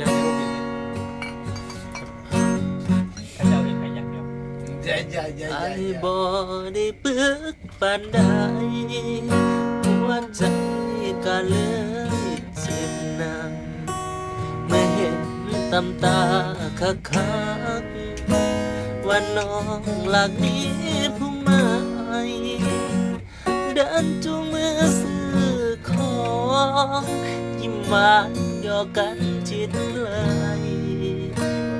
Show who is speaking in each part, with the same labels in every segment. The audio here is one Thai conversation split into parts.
Speaker 1: ดี๋ยวเดี๋ยวเดี๋ยวเดี๋ยว
Speaker 2: ข้าเจ้าเห็นใครอย่างเดียว
Speaker 3: อย่าอย่าอย่า
Speaker 4: ไอ้บ่ได้ปึกปานใดหัวใจก็เลยเจ็บหนักเมื่อเห็นตำตาคักคักว่าน้องหลักนี้ผู้ใหม่เดินจูงมือซื้อของยิ้มหวาน ยอกกันชิดไกล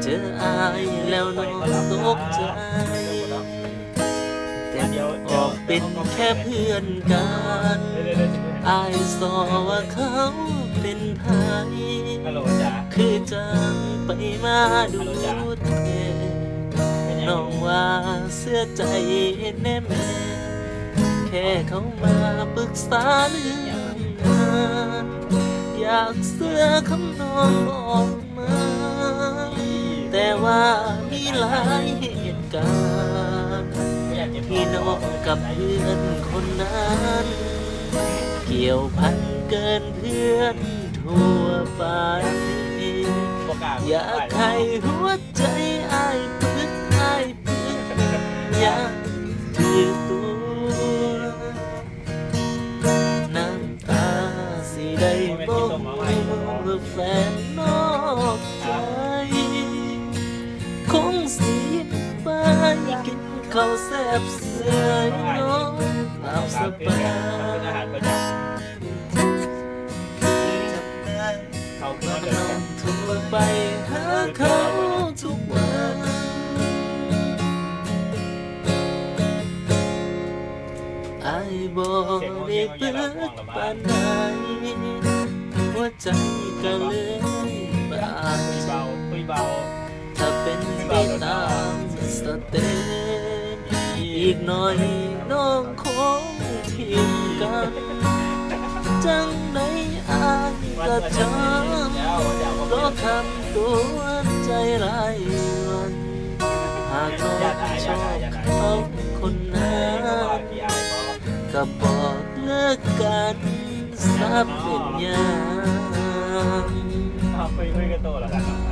Speaker 4: เจออายแล้วน้องตกใจแต่ออกเป็นแค่เพื่อนกันอายสอว่าเขาเป็นไผ
Speaker 2: ฮัลโหลจ้า
Speaker 4: คือจังไปมาดูเทน้องว่าเสื้อใจแน่แม่แค่เขามาปรึกษาเรื่องงาน อยากเสื้อคำนองออกมา แต่ว่ามีหลายเหตุการณ์พี่น้องกับเพื่อนคนนั้น เกี่ยวพันเกินเพื่อนทั่วไปอยากให้หัวใจอายปึกอายปึกอยาก ว่าแฟนนอกใจ คงสิไปกินข้าวแซ่บเสยเน้องหลับสบาย
Speaker 2: อาหารประจ
Speaker 4: จำได้ำ
Speaker 2: เขาคือ
Speaker 4: ว่า
Speaker 2: เดิ
Speaker 4: น้อนงโทรไปหาเขาทุกวัน ไอ้บอกได้เปิดปานใด หัวใจก็เลยบา
Speaker 2: เบาคุยเบา
Speaker 4: ถ้าเป็นไปตามสเต็ปอีกหน่อยน้องคงทิ้งกัน จังไหนอายก็จำก็คำตัวใจหลายวันหากน้องชอบเขาคนนั้น
Speaker 2: พี่ไอ้บอก
Speaker 4: ก็บอกเลิกกัน สับเป็นยัง
Speaker 2: คุยคุยกันโตแล้วกันไอ้พวกเรา